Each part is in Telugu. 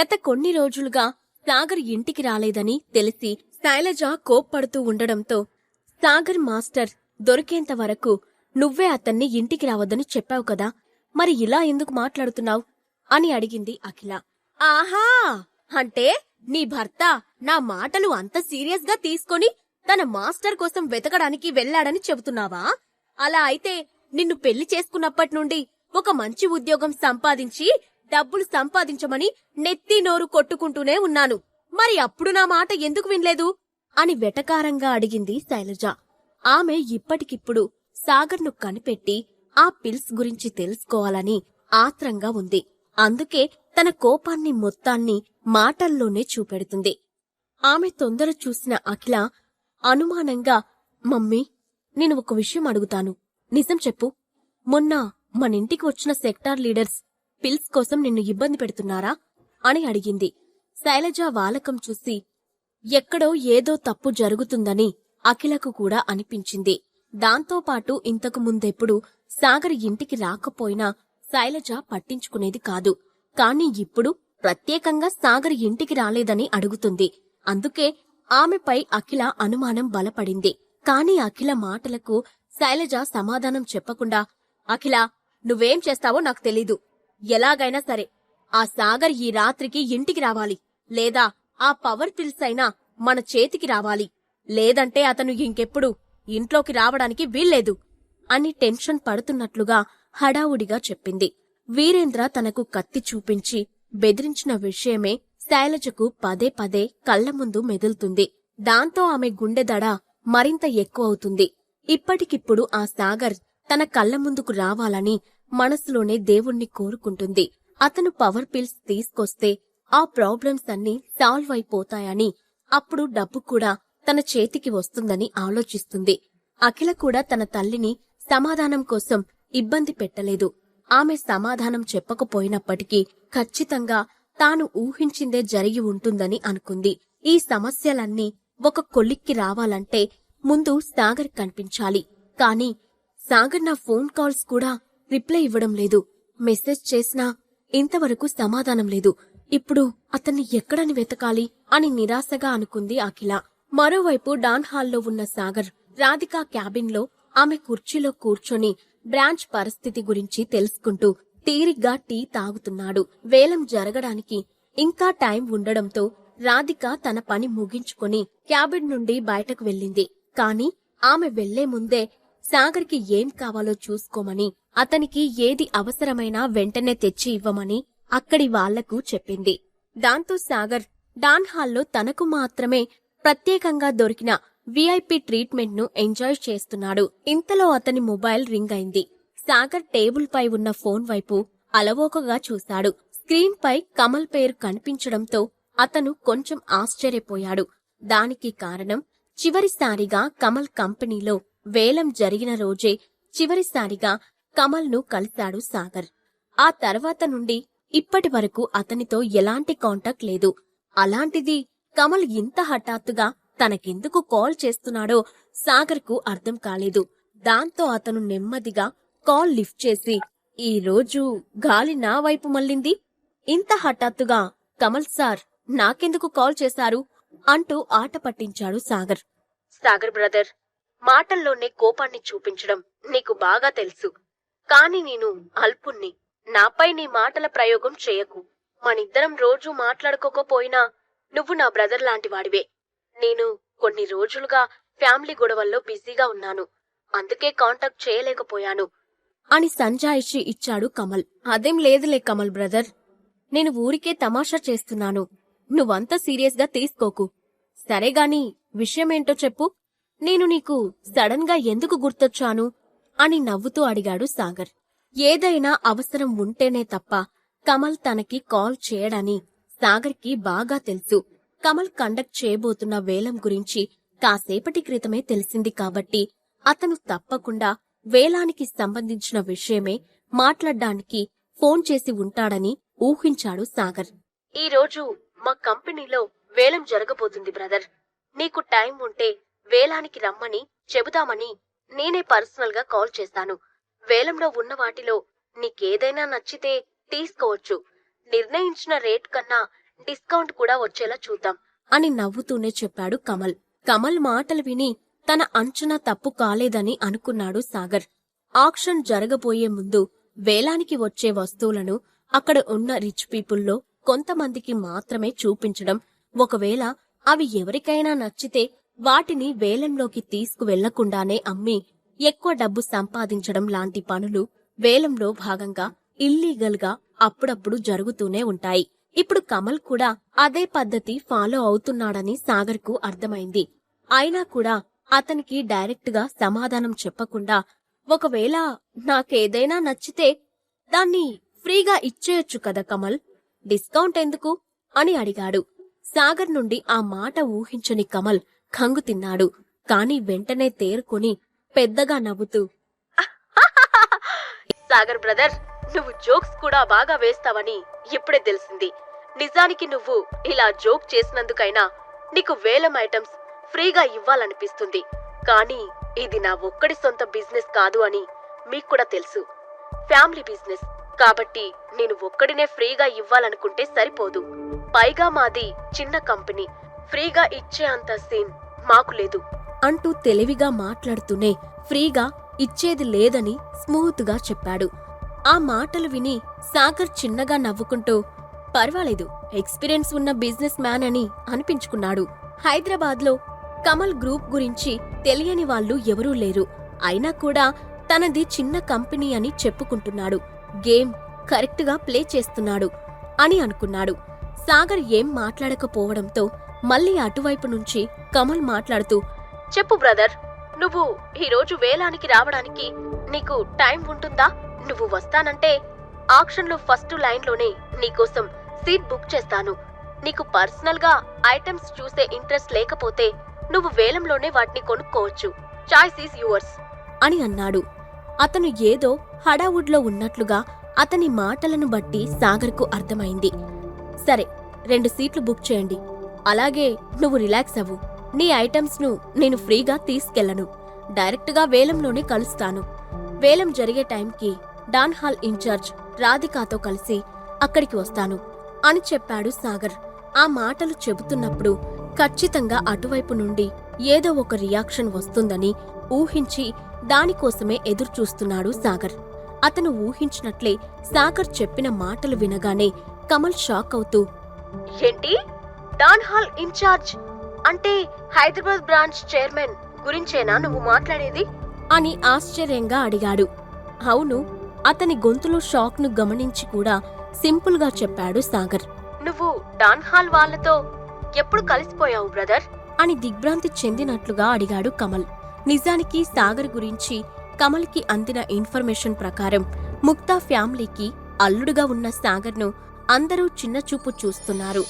గత కొన్ని రోజులుగా సాగర్ ఇంటికి రాలేదని తెలిసి శైలజ కోప్పడుతూ ఉండడంతో సాగర్ మాస్టర్ దొరికేంత వరకు నువ్వే అతన్ని ఇంటికి రావద్దని చెప్పావు కదా మరి ఇలా ఎందుకు మాట్లాడుతున్నావు? అని అడిగింది అఖిల. ఆహా! అంటే నీ భర్త నా మాటలు అంత సీరియస్గా తీసుకొని తన మాస్టర్ కోసం వెతకడానికి వెళ్ళాడని చెబుతున్నావా? అలా అయితే నిన్ను పెళ్ళి చేసుకున్నప్పటి నుండి ఒక మంచి ఉద్యోగం సంపాదించి డబ్బులు సంపాదించమని నెత్తి నోరు కొట్టుకుంటూనే ఉన్నాను. మరి అప్పుడు నా మాట ఎందుకు వినలేదు? అని వెటకారంగా అడిగింది శైలజ. ఆమె ఇప్పటికిప్పుడు సాగర్ను కనిపెట్టి ఆ పిల్స్ గురించి తెలుసుకోవాలని ఆత్రంగా ఉంది. అందుకే తన కోపాన్ని మొత్తాన్ని మాటల్లోనే చూపెడుతుంది. ఆమె తొందర చూసిన అఖిల అనుమానంగా మమ్మీ నేను ఒక విషయం అడుగుతాను. నిజం చెప్పు. మొన్న మనింటికి వచ్చిన సెక్టార్ లీడర్స్ పిల్స్ కోసం నిన్ను ఇబ్బంది పెడుతున్నారా? అని అడిగింది. శైలజ వాలకం చూసి ఎక్కడో ఏదో తప్పు జరుగుతుందని అఖిలకు కూడా అనిపించింది. దాంతోపాటు ఇంతకు ముందెప్పుడు సాగర్ ఇంటికి రాకపోయినా శైలజ పట్టించుకునేది కాదు. కాని ఇప్పుడు ప్రత్యేకంగా సాగర్ ఇంటికి రాలేదని అడుగుతుంది. అందుకే ఆమెపై అఖిల అనుమానం బలపడింది. కాని అఖిల మాటలకు శైలజ సమాధానం చెప్పకుండా అఖిల నువ్వేం చేస్తావో నాకు తెలీదు. ఎలాగైనా సరే ఆ సాగర్ ఈ రాత్రికి ఇంటికి రావాలి. లేదా ఆ పవర్ పిల్స్ అయినా మన చేతికి రావాలి. లేదంటే అతను ఇంకెప్పుడు ఇంట్లోకి రావడానికి వీల్లేదు అని టెన్షన్ పడుతున్నట్లుగా హడావుడిగా చెప్పింది. వీరేంద్ర తనకు కత్తి చూపించి బెదిరించిన విషయమే శైలజకు పదే పదే కళ్ళ ముందు మెదులుతుంది. దాంతో ఆమె గుండె దడ మరింత ఎక్కువవుతుంది. ఇప్పటికిప్పుడు ఆ సాగర్ తన కళ్ళ ముందుకు రావాలని మనసులోనే దేవుణ్ణి కోరుకుంటుంది. అతను పవర్ పిల్స్ తీసుకొస్తే ఆ ప్రాబ్లమ్స్ అన్నీ సాల్వ్ అయిపోతాయని అప్పుడు డబ్బు కూడా తన చేతికి వస్తుందని ఆలోచిస్తుంది. అఖిల కూడా తన తల్లిని సమాధానం కోసం ఇబ్బంది పెట్టలేదు. ఆమె సమాధానం చెప్పకపోయినప్పటికీ ఖచ్చితంగా తాను ఊహించిందే జరిగి ఉంటుందని అనుకుంది. ఈ సమస్యలన్నీ ఒక కొలిక్కి రావాలంటే ముందు సాగర్ కనిపించాలి. కాని సాగర్ నా ఫోన్ కాల్స్ కూడా రిప్లై ఇవ్వడం లేదు. మెసేజ్ చేసినా ఇంతవరకు సమాధానం లేదు. ఇప్పుడు అతన్ని ఎక్కడని వెతకాలి అని నిరాశగా అనుకుంది అఖిల. మరోవైపు డాన్ హాల్లో ఉన్న సాగర్ రాధికా క్యాబిన్లో ఆమె కుర్చీలో కూర్చొని బ్రాంచ్ పరిస్థితి గురించి తెలుసుకుంటూ తీరిగ్గా టీ తాగుతున్నాడు. వేలం జరగడానికి ఇంకా టైం ఉండడంతో రాధిక తన పని ముగించుకొని క్యాబిన్ నుండి బయటకు వెళ్ళింది. కాని ఆమె వెళ్ళే ముందే సాగర్కి ఏం కావాలో చూసుకోమని అతనికి ఏది అవసరమైనా వెంటనే తెచ్చి ఇవ్వమని అక్కడి వాళ్ళకు చెప్పింది. దాంతో సాగర్ డాన్ హాల్లో తనకు మాత్రమే ప్రత్యేకంగా దొరికిన విఐపి ట్రీట్మెంట్ను ఎంజాయ్ చేస్తున్నాడు. ఇంతలో అతని మొబైల్ రింగ్ అయింది. సాగర్ టేబుల్ పై ఉన్న ఫోన్ వైపు అలవోకగా చూశాడు. స్క్రీన్ పై కమల్ పేరు కనిపించడంతో అతను కొంచెం ఆశ్చర్యపోయాడు. దానికి కారణం చివరిసారిగా కమల్ కంపెనీలో వేలం జరిగిన రోజే చివరిసారిగా కమల్ను కలిశాడు సాగర్. ఆ తర్వాత నుండి ఇప్పటి వరకు అతనితో ఎలాంటి కాంటాక్ట్ లేదు. అలాంటిది కమల్ ఇంత హఠాత్తుగా తనకెందుకు కాల్ చేస్తున్నాడో సాగర్కు అర్థం కాలేదు. దాంతో అతను నెమ్మదిగా కాల్ లిఫ్ట్ చేసి ఈ రోజు గాలి నా వైపు మళ్ళింది? ఇంత హఠాత్తుగా కమల్ సార్ నాకెందుకు కాల్ చేశారు? అంటూ ఆట పట్టించాడు సాగర్. సాగర్ బ్రదర్ మాటల్లోనే కోపాన్ని చూపించడం నీకు బాగా తెలుసు. కాని నేను అల్పుణ్ణి. నాపై నీ మాటల ప్రయోగం చేయకు. మనిద్దరం రోజూ మాట్లాడుకోకపోయినా నువ్వు నా బ్రదర్ లాంటి వాడివే నేను కొన్ని రోజులుగా ఫ్యామిలీ గొడవల్లో బిజీగా ఉన్నాను. అందుకే కాంటాక్ట్ చేయలేకపోయాను. అని సంజాయిషి ఇచ్చాడు కమల్. అదేం లేదులే కమల్ బ్రదర్. నేను ఊరికే తమాషా చేస్తున్నాను. నువ్వంత సీరియస్గా తీసుకోకు. సరేగాని విషయమేంటో చెప్పు. నేను నీకు సడన్గా ఎందుకు గుర్తొచ్చాను? అని నవ్వుతూ అడిగాడు సాగర్. ఏదైనా అవసరం ఉంటేనే తప్ప కమల్ తనకి కాల్ చేయడని సాగర్కి బాగా తెలుసు. కమల్ కండక్ట్ చేయబోతున్న వేలం గురించి కాసేపటి క్రితమే తెలిసింది కాబట్టి అతను తప్పకుండా వేలానికి సంబంధించిన విషయమే మాట్లాడ్డానికి ఫోన్ చేసి ఉంటాడని ఊహించాడు సాగర్. ఈ రోజు మా కంపెనీలో వేలం జరగబోతుంది బ్రదర్. నీకు టైం ఉంటే వేలానికి రమ్మని చెబుదామని నేనే పర్సనల్గా కాల్ చేస్తాను. వేలంలో ఉన్న వాటిలో నీకేదైనా నచ్చితే తీసుకోవచ్చు. నిర్ణయించిన రేట్ కన్నా డిస్కౌంట్ కూడా వచ్చేలా చూద్దాం. అని నవ్వుతూనే చెప్పాడు కమల్. కమల్ మాటలు విని తన అంచనా తప్పు కాలేదని అనుకున్నాడు సాగర్. ఆక్షన్ జరగబోయే ముందు వేలానికి వచ్చే వస్తువులను అక్కడ ఉన్న రిచ్ పీపుల్లో కొంతమందికి మాత్రమే చూపించడం. ఒకవేళ అవి ఎవరికైనా నచ్చితే వాటిని వేలంలోకి తీసుకువెళ్ళకుండానే అమ్మి ఎక్కువ డబ్బు సంపాదించడం లాంటి పనులు వేలంలో భాగంగా ఇల్లీగల్గా అప్పుడప్పుడు జరుగుతూనే ఉంటాయి. ఇప్పుడు కమల్ కూడా అదే పద్ధతి ఫాలో అవుతున్నాడని సాగర్కు అర్థమైంది. అయినా కూడా అతనికి డైరెక్ట్గా సమాధానం చెప్పకుండా ఒకవేళ నాకేదైనా నచ్చితే దాన్ని ఫ్రీగా ఇచ్చేయొచ్చు కదా కమల్? డిస్కౌంట్ ఎందుకు? అని అడిగాడు. సాగర్ నుండి ఆ మాట ఊహించని కమల్ కంగు తిన్నాడు. కాని వెంటనే తేరుకొని పెద్దగా నవ్వుతూ సాగర్ బ్రదర్ నువ్వు జోక్స్ కూడా బాగా వేస్తావని ఇప్పుడే తెలిసింది. నిజానికి నువ్వు ఇలా జోక్ చేసినందుకైనా నీకు వేలం ఐటమ్స్ ఫ్రీగా ఇవ్వాలనిపిస్తుంది. కానీ ఇది నా ఒక్కడి సొంత బిజినెస్ కాదు అని మీకు కూడా తెలుసు. Family business. కాబట్టి నేను ఒక్కడినే ఫ్రీగా ఇవ్వాలనుకుంటే సరిపోదు. పైగా మాది చిన్న కంపెనీ. ఫ్రీగా ఇచ్చే అంత సీన్ మాకు లేదు. అంటూ తెలివిగా మాట్లాడుతూనే ఫ్రీగా ఇచ్చేది లేదని స్మూత్గా చెప్పాడు. ఆ మాటలు విని సాగర్ చిన్నగా నవ్వుకుంటూ పర్వాలేదు ఎక్స్పీరియన్స్ ఉన్న బిజినెస్ మ్యాన్ అని అనిపించుకున్నాడు. హైదరాబాద్లో కమల్ గ్రూప్ గురించి తెలియని వాళ్ళు ఎవరూ లేరు. అయినా కూడా తనది చిన్న కంపెనీ అని చెప్పుకుంటున్నాడు. గేమ్ కరెక్ట్గా ప్లే చేస్తున్నాడు అని అనుకున్నాడు. సాగర్ ఏం మాట్లాడకపోవడంతో మళ్ళీ అటువైపు నుంచి కమల్ మాట్లాడుతూ చెప్పు బ్రదర్. నువ్వు ఈరోజు వేలానికి రావడానికి నీకు టైం ఉంటుందా? నువ్వు వస్తానంటే ఆక్షన్లో ఫస్ట్ లైన్లోనే నీకోసం సీట్ బుక్ చేస్తాను. నీకు పర్సనల్గా ఐటమ్స్ చూసే ఇంట్రెస్ట్ లేకపోతే నువ్వు వేలంలోనే వాటిని కొనుక్కోవచ్చు. చాయిస్ ఈస్ యువర్స్ అని అన్నాడు. అతను ఏదో హడావుడ్లో ఉన్నట్లుగా అతని మాటలను బట్టి సాగర్కు అర్థమైంది. సరే రెండు సీట్లు బుక్ చేయండి. అలాగే నువ్వు రిలాక్స్ అవ్వు. నీ ఐటమ్స్ను నేను ఫ్రీగా తీసుకెళ్ళను డైరెక్ట్గా వేలంలోనే కలుస్తాను. వేలం జరిగే టైంకి డాన్ హాల్ ఇన్ఛార్జ్ రాధికాతో కలిసి అక్కడికి వస్తాను అని చెప్పాడు సాగర్. ఆ మాటలు చెబుతున్నప్పుడు ఖచ్చితంగా అటువైపు నుండి ఏదో ఒక రియాక్షన్ వస్తుందని ఊహించి దానికోసమే ఎదురుచూస్తున్నాడు సాగర్. అతను ఊహించినట్లే సాగర్ చెప్పిన మాటలు వినగానే కమల్ షాక్ అవుతూ ఏంటి? డాన్ హాల్ ఇన్ఛార్జ్ అంటే హైదరాబాద్ బ్రాంచ్ చైర్మన్ గురించేనా నువ్వు మాట్లాడేది? అని ఆశ్చర్యంగా అడిగాడు. అవును అతని గొంతులో షాక్ను గమనించి కూడా సింపుల్గా చెప్పాడు సాగర్. నువ్వు డాన్ హాల్ వాళ్ళతో ఎప్పుడు కలిసిపోయావు బ్రదర్? అని దిగ్భ్రాంతి చెందినట్లుగా అడిగాడు కమల్. నిజానికి సాగర్ గురించి కమల్కి అందిన ఇన్ఫర్మేషన్ ప్రకారం ముక్తా ఫ్యామిలీకి అల్లుడుగా ఉన్న సాగర్ను అందరూ చిన్నచూపు చూస్తున్నారు.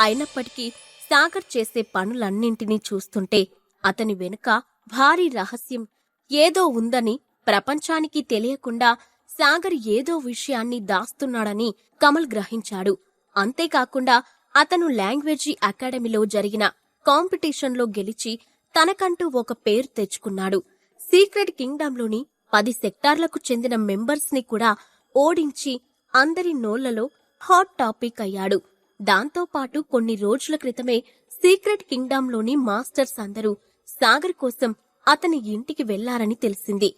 అయినప్పటికీ సాగర్ చేసే పనులన్నింటినీ చూస్తుంటే అతని వెనుక భారీ రహస్యం ఏదో ఉందని ప్రపంచానికి తెలియకుండా సాగర్ ఏదో విషయాన్ని దాస్తున్నాడని కమల్ గ్రహించాడు. అంతేకాకుండా అతను లాంగ్వేజీ అకాడమీలో జరిగిన కాంపిటీషన్లో గెలిచి తనకంటూ ఒక పేరు తెచ్చుకున్నాడు. సీక్రెట్ కింగ్డమ్లోని పది సెక్టార్లకు చెందిన మెంబర్స్ని కూడా ఓడించి అందరి నోళ్ళలో హాట్ టాపిక్ అయ్యాడు. దాంతోపాటు కొన్ని రోజుల క్రితమే సీక్రెట్ కింగ్డమ్లోని మాస్టర్స్ అందరూ సాగర్ కోసం అతని ఇంటికి వెళ్ళారని తెలిసింది.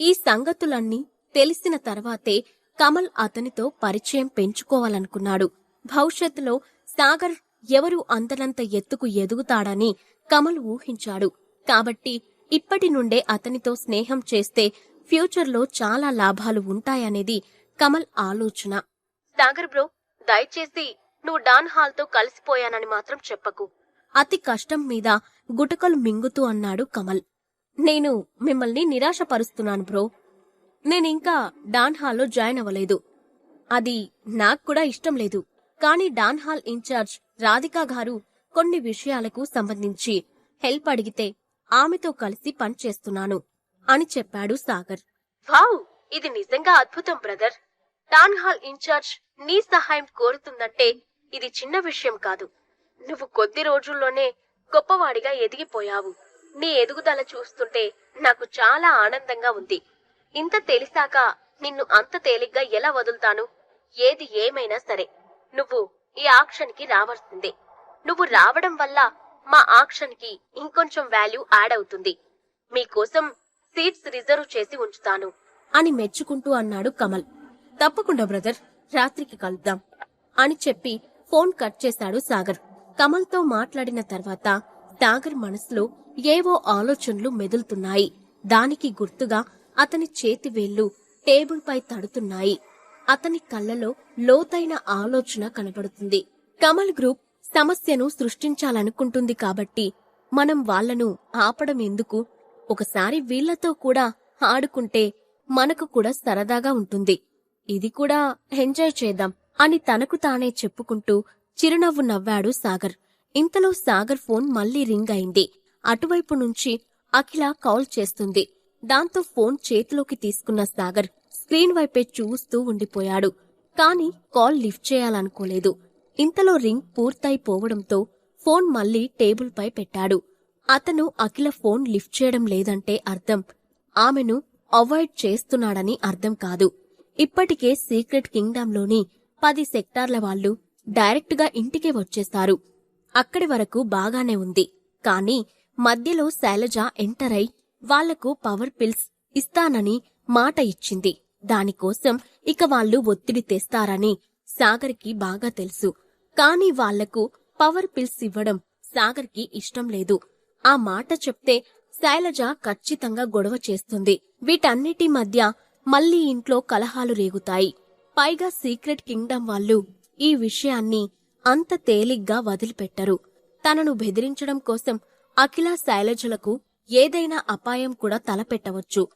ఈ సంగతులన్నీ తెలిసిన తర్వాతే కమల్ అతనితో పరిచయం పెంచుకోవాలనుకున్నాడు. భవిష్యత్తులో సాగర్ ఎవరు అందనంత ఎత్తుకు ఎదుగుతాడని కమల్ ఊహించాడు. కాబట్టి ఇప్పటి నుండే అతనితో స్నేహం చేస్తే ఫ్యూచర్లో చాలా లాభాలు ఉంటాయనేది కమల్ ఆలోచన. సాగర్ బ్రో దయచేసి నువ్వు డాన్ హాల్తో కలిసిపోయానని మాత్రం చెప్పకు. అతి కష్టం మీద గుటకలు మింగుతూ అన్నాడు కమల్. నేను మిమ్మల్ని నిరాశపరుస్తున్నాను బ్రో. నేనింకా డాన్ హాల్లో జాయిన్ అవ్వలేదు. అది నాకు కూడా ఇష్టం లేదు. కానీ డాన్ హాల్ ఇన్ఛార్జ్ రాధికా గారు కొన్ని విషయాలకు సంబంధించి హెల్ప్ అడిగితే ఆమెతో కలిసి పనిచేస్తున్నాను అని చెప్పాడు సాగర్. వావ్! ఇది నిజంగా అద్భుతం బ్రదర్. డాన్ హాల్ ఇన్ఛార్జ్ నీ సహాయం కోరుతుందంటే ఇది చిన్న విషయం కాదు. నువ్వు కొద్ది రోజుల్లోనే గొప్పవాడిగా ఎదిగిపోయావు. నీ ఎదుగుదల చూస్తుంటే నాకు చాలా ఆనందంగా ఉంది. ఇంత తెలిసాక నిన్ను అంత తేలిగ్గా ఎలా వదులుతాను? ఏది ఏమైనా సరే. నువ్వు ఈ ఆక్షన్కి రావాల్సిందే. నువ్వు రావడం వల్ల మా ఆక్షన్కి ఇంకొంచెం వాల్యూ యాడ్ అవుతుంది. మీకోసం సీట్స్ రిజర్వ్ చేసి ఉంచుతాను. అని మెచ్చుకుంటూ అన్నాడు కమల్. తప్పకుండా బ్రదర్. రాత్రికి కలుద్దాం అని చెప్పి ఫోన్ కట్ చేశాడు సాగర్. కమల్తో మాట్లాడిన తర్వాత సాగర్ మనసులో ఏవో ఆలోచనలు మెదులుతున్నాయి. దానికి గుర్తుగా అతని చేతి వేళ్ళు టేబుల్పై తడుతున్నాయి. అతని కళ్ళలో లోతైన ఆలోచన కనబడుతుంది. కమల్ గ్రూప్ సమస్యను సృష్టించాలనుకుంటుంది కాబట్టి మనం వాళ్ళను ఆపడం ఎందుకు? ఒకసారి వీళ్ళతో కూడా ఆడుకుంటే మనకు కూడా సరదాగా ఉంటుంది. ఇది కూడా ఎంజాయ్ చేద్దాం అని తనకు తానే చెప్పుకుంటూ చిరునవ్వు నవ్వాడు సాగర్. ఇంతలో సాగర్ ఫోన్ మళ్ళీ రింగ్ అయింది. అటువైపు నుంచి అఖిల కాల్ చేస్తుంది. దాంతో ఫోన్ చేతిలోకి తీసుకున్న సాగర్ స్క్రీన్ వైపే చూస్తూ ఉండిపోయాడు. కాని కాల్ లిఫ్ట్ చేయాలనుకోలేదు. ఇంతలో రింగ్ పూర్తయిపోవడంతో ఫోన్ మళ్ళీ టేబుల్పై పెట్టాడు. అతను అఖిల ఫోన్ లిఫ్ట్ చేయడం లేదంటే అర్థం. ఆమెను అవాయిడ్ చేస్తున్నాడని అర్థం కాదు. ఇప్పటికే సీక్రెట్ కింగ్డమ్లోని పది సెక్టార్ల వాళ్ళు డైరెక్ట్గా ఇంటికే వచ్చేస్తారు. అక్కడి వరకు బాగానే ఉంది. కానీ మధ్యలో శైలజ ఎంటర్ అయి వాళ్ళకు పవర్ పిల్స్ ఇస్తానని మాట ఇచ్చింది. దానికోసం ఇక వాళ్ళు ఒత్తిడి తెస్తారని సాగర్కి బాగా తెలుసు. కాని వాళ్ళకు పవర్ పిల్స్ ఇవ్వడం సాగర్కి ఇష్టం లేదు. ఆ మాట చెప్తే శైలజ ఖచ్చితంగా గొడవ చేస్తుంది. వీటన్నిటి మధ్య మళ్ళీ ఇంట్లో కలహాలు రేగుతాయి. పైగా సీక్రెట్ కింగ్డమ్ వాళ్ళు ఈ విషయాన్ని అంత తేలిగ్గా వదిలిపెట్టరు. తనను బెదిరించడం కోసం అఖిల శైలజలకు ఏదైనా అపాయం కూడా తలపెట్టవచ్చు.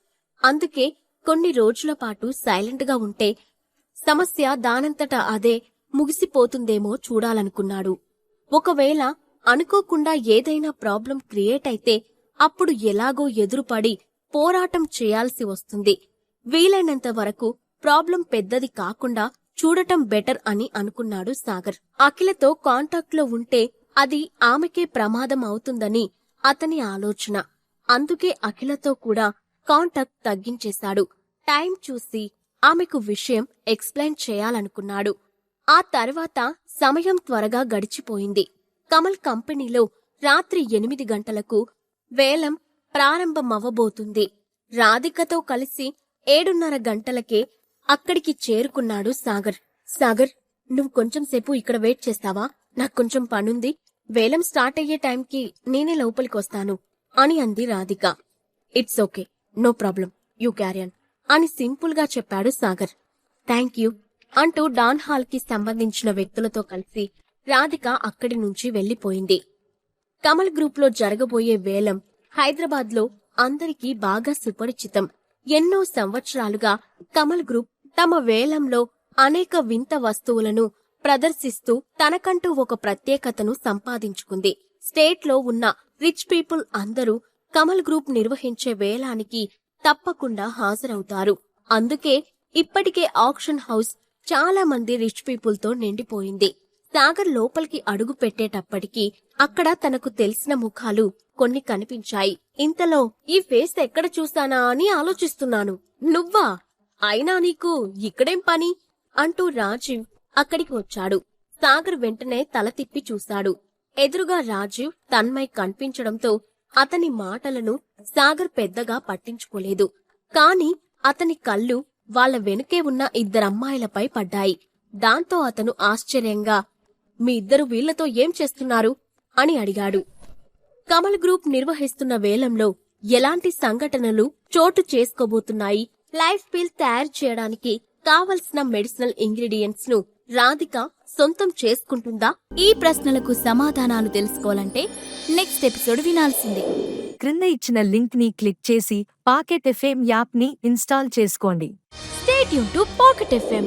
అందుకే కొన్ని రోజుల పాటు సైలెంట్గా ఉంటే సమస్య దానంతట అదే ముగిసిపోతుందేమో చూడాలనుకున్నాడు. ఒకవేళ అనుకోకుండా ఏదైనా ప్రాబ్లం క్రియేట్ అయితే అప్పుడు ఎలాగో ఎదురుపడి పోరాటం చేయాల్సి వస్తుంది. వీలైనంత వరకు ప్రాబ్లం పెద్దది కాకుండా చూడటం బెటర్ అని అనుకున్నాడు సాగర్. అఖిలతో కాంటాక్ట్లో ఉంటే అది ఆమెకే ప్రమాదం అవుతుందని అతని ఆలోచన. అందుకే అఖిలతో కూడా కాంటాక్ట్ తగ్గించేశాడు. టైం చూసి ఆమెకు విషయం ఎక్స్ప్లెయిన్ చేయాలనుకున్నాడు. ఆ తర్వాత సమయం త్వరగా గడిచిపోయింది. కమల్ కంపెనీలో రాత్రి ఎనిమిది గంటలకు వేలం ప్రారంభమవ్వబోతుంది. రాధికతో కలిసి ఏడున్నర గంటలకే అక్కడికి చేరుకున్నాడు సాగర్. సాగర్ నువ్వు కొంచెం సేపు ఇక్కడ వెయిట్ చేస్తావా? నాకు కొంచెం పనుంది. వేలం స్టార్ట్ అయ్యే టైంకి నేనే లోపలికొస్తాను అని అంది Radhika. It's okay no problem you carry on అని సింపుల్గా చెప్పాడు సాగర్. థ్యాంక్ యూ అంటూ డాన్ హాల్కి సంబంధించిన వ్యక్తులతో కలిసి రాధిక అక్కడి నుంచి వెళ్ళిపోయింది కమల్ గ్రూప్లో జరగబోయే వేలం హైదరాబాద్లో అందరికీ బాగా సుపరిచితం. ఎన్నో సంవత్సరాలుగా కమల్ గ్రూప్ తమ వేలంలో అనేక వింత వస్తువులను ప్రదర్శిస్తూ తనకంటూ ఒక ప్రత్యేకతను సంపాదించుకుంది. స్టేట్లో ఉన్న రిచ్ పీపుల్ అందరూ కమల్ గ్రూప్ నిర్వహించే వేలానికి తప్పకుండా హాజరవుతారు. అందుకే ఇప్పటికే ఆక్షన్ హౌస్ చాలా మంది రిచ్ పీపుల్తో నిండిపోయింది. సాగర్ లోపలికి అడుగు పెట్టేటప్పటికీ అక్కడ తనకు తెలిసిన ముఖాలు కొన్ని కనిపించాయి. ఇంతలో ఈ ఫేస్ ఎక్కడ చూస్తానా అని ఆలోచిస్తున్నాను. నువ్వా? అయినా నీకు ఇక్కడేం పని? అంటూ రాజీవ్ అక్కడికి వచ్చాడు. సాగర్ వెంటనే తల తిప్పి చూశాడు. ఎదురుగా రాజీవ్ తన్మయ్ కనిపించడంతో అతని మాటలను సాగర్ పెద్దగా పట్టించుకోలేదు. కాని అతని కళ్ళు వాళ్ళ వెనుకే ఉన్న ఇద్దరమ్మాయిలపై పడ్డాయి. దాంతో అతను ఆశ్చర్యంగా మీ ఇద్దరు వీళ్ళతో ఏం చేస్తున్నారు? అని అడిగాడు. కమల్ గ్రూప్ నిర్వహిస్తున్న వేలంలో ఎలాంటి సంఘటనలు చోటు చేసుకోబోతున్నాయి? లైఫ్ పిల్ తయారు చేయడానికి కావలసిన మెడిసినల్ ఇంగ్రీడియంట్స్ను రాధిక సొంతం చేసుకుంటుందా? ఈ ప్రశ్నలకు సమాధానాలు తెలుసుకోవాలంటే నెక్స్ట్ ఎపిసోడ్ వినాల్సిందే. క్రింద ఇచ్చిన లింక్ని క్లిక్ చేసి పాకెట్ ఎఫ్ఎం యాప్ని ఇన్స్టాల్ చేసుకోండి. Stay tuned to pocket FM